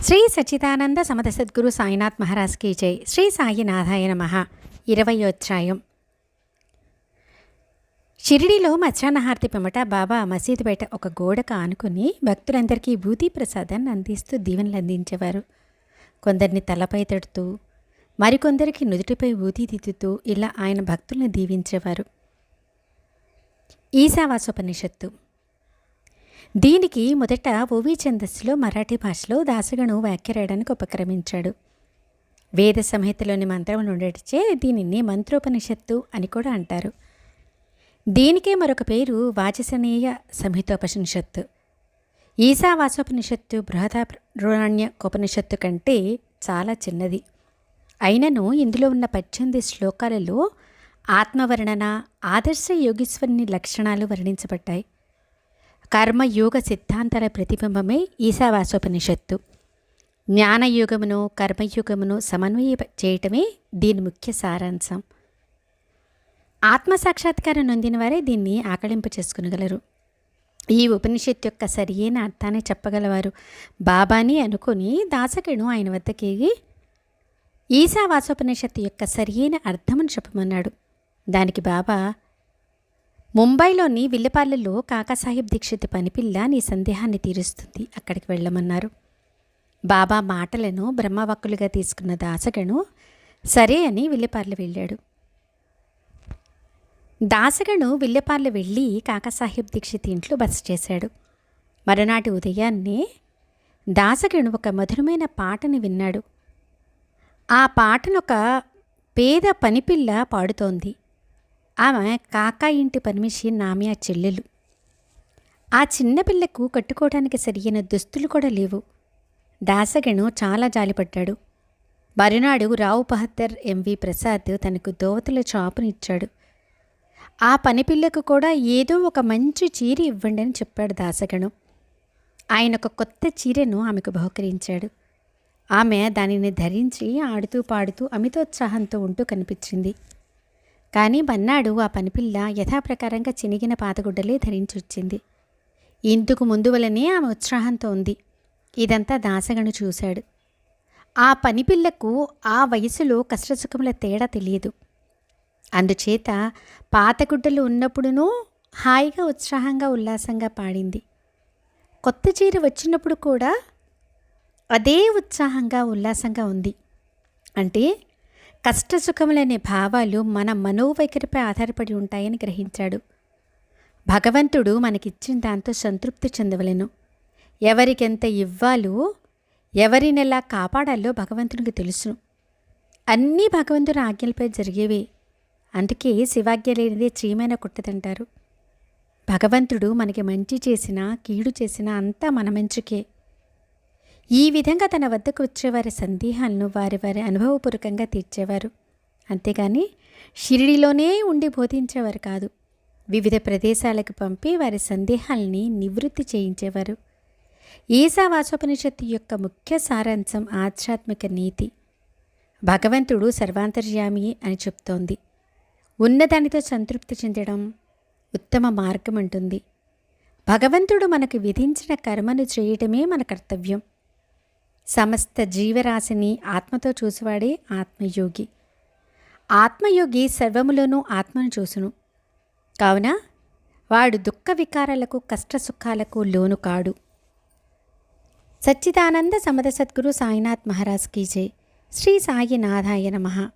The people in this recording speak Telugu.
శ్రీ సచ్చిదానంద సమత సద్గురు సాయినాథ్ మహారాజ్ కీ జై. శ్రీ సాయినాథాయ నమ. ఇరవయోధ్యాయం షిరిడిలో మధ్యాహ్న పిమ్మట బాబా మసీదు బయట ఒక గోడకు ఆనుకుని భక్తులందరికీ భూతి ప్రసాదాన్ని అందిస్తూ దీవెనలు అందించేవారు. కొందరిని తలపై తడుతూ మరికొందరికి నుదుటిపై ఊతి దిద్దుతూ ఇలా ఆయన భక్తులను దీవించేవారు. ఈశావాసోపనిషత్తు. దీనికి మొదట ఓవి ఛందస్సులో మరాఠీ భాషలో దాసగను వ్యాఖ్య రాయడానికి ఉపక్రమించాడు. వేద సంహితలోని మంత్రములు ఉండటిచే దీనిని మంత్రోపనిషత్తు అని కూడా అంటారు. దీనికే మరొక పేరు వాచసనీయ సంహితోపనిషత్తు ఈశావాసోపనిషత్తు బృహదారణ్యకోపనిషత్తు కంటే చాలా చిన్నది. అయినను ఇందులో ఉన్న పద్దెనిమిది శ్లోకాలలో ఆత్మవర్ణన ఆదర్శ యోగీశ్వరుని లక్షణాలు వర్ణించబడ్డాయి. కర్మయోగ సిద్ధాంతాల ప్రతిబింబమే ఈశావాసోపనిషత్తు. జ్ఞానయుగమును కర్మయుగమును సమన్వయ చేయటమే దీని ముఖ్య సారాంశం. ఆత్మసాక్షాత్కారం నొందిన వారే దీన్ని ఆకళింపు చేసుకునగలరు. ఈ ఉపనిషత్తు యొక్క సరియైన అర్థాన్ని చెప్పగలవారు. బాబాని అనుకుని దాసకుడు ఆయన వద్దకి ఈశావాసోపనిషత్తు యొక్క సరియైన అర్థమని చెప్పమన్నాడు. దానికి బాబా ముంబైలోని విల్లపార్లలో కాకాసాహెబ్ దీక్షిత్ పనిపిల్ల నీ సందేహాన్ని తీరుస్తుంది. అక్కడికి వెళ్ళమన్నారు. బాబా మాటలను బ్రహ్మవక్కులుగా తీసుకున్న దాసగను సరే అని విల్లెపార్లు వెళ్ళాడు. దాసగను విల్లెపార్లు వెళ్ళి కాకాసాహెబ్ దీక్షిత్ ఇంట్లో బస చేశాడు. మరునాటి ఉదయాన్నే దాసగను ఒక మధురమైన పాటని విన్నాడు. ఆ పాటను ఒక పేద పనిపిల్ల పాడుతోంది. ఆమె కాకా ఇంటి పనిమిషి నామి ఆ చెల్లెలు. ఆ చిన్నపిల్లకు కట్టుకోవడానికి సరియైన దుస్తులు కూడా లేవు. దాసగను చాలా జాలిపడ్డాడు. మరునాడు రావు బహద్దర్ ఎంవి ప్రసాద్ తనకు దోవతల చాపునిచ్చాడు ఆ పనిపిల్లకు కూడా ఏదో ఒక మంచి చీర ఇవ్వండి అని చెప్పాడు దాసగను. ఆయన ఒక కొత్త చీరను ఆమెకు బహుకరించాడు. ఆమె దానిని ధరించి ఆడుతూ పాడుతూ అమితోత్సాహంతో ఉంటూ కనిపించింది. కానీ మన్నాడు ఆ పనిపిల్ల యథాప్రకారంగా చినిగిన పాతగుడ్డలే ధరించొచ్చింది. ఇందుకు ముందు వలనే ఆమె ఉత్సాహంతో ఉంది. ఇదంతా దాసగను చూశాడు. ఆ పనిపిల్లకు ఆ వయసులో కష్టసుఖముల తేడా తెలియదు. అందుచేత పాతగుడ్డలు ఉన్నప్పుడునూ హాయిగా ఉత్సాహంగా ఉల్లాసంగా పాడింది. కొత్త చీర వచ్చినప్పుడు కూడా అదే ఉత్సాహంగా ఉల్లాసంగా ఉంది. అంటే కష్టసుఖములనే భావాలు మన మనోవైఖరిపై ఆధారపడి ఉంటాయని గ్రహించాడు. భగవంతుడు మనకిచ్చిన దాంతో సంతృప్తి చెందవలెను. ఎవరికెంత ఇవ్వాలో ఎవరినెలా కాపాడాలో భగవంతునికి తెలుసును. అన్నీ భగవంతుని ఆజ్ఞలపై జరిగేవే. అందుకే శివాజ్ఞ లేనిదే చీమైన కుట్టదంటారు భగవంతుడు మనకి మంచి చేసినా కీడు చేసినా అంతా మన మంచికే. ఈ విధంగా తన వద్దకు వచ్చేవారి సందేహాలను వారి వారి అనుభవపూర్వకంగా తీర్చేవారు. అంతేగాని షిరిడిలోనే ఉండి బోధించేవారు కాదు. వివిధ ప్రదేశాలకు పంపి వారి సందేహాల్ని నివృత్తి చేయించేవారు. ఈశావాసోపనిషత్తు యొక్క ముఖ్య సారాంశం ఆధ్యాత్మిక నీతి. భగవంతుడు సర్వాంతర్యామి అని చెప్తోంది. ఉన్నదానితో సంతృప్తి చెందడం ఉత్తమ మార్గం అంటుంది భగవంతుడు మనకు విధించిన కర్మను చేయటమే మన కర్తవ్యం. సమస్త జీవరాశిని ఆత్మతో చూసివాడే ఆత్మయోగి. ఆత్మయోగి సర్వములోనూ ఆత్మను చూసును. కావున వాడు దుఃఖ వికారాలకు కష్టసుఖాలకు లోను కాడు. సచ్చిదానంద సమద సద్గురు సాయినాథ్ మహారాజ్ కీ జై. శ్రీ సాయినాథాయ నమః.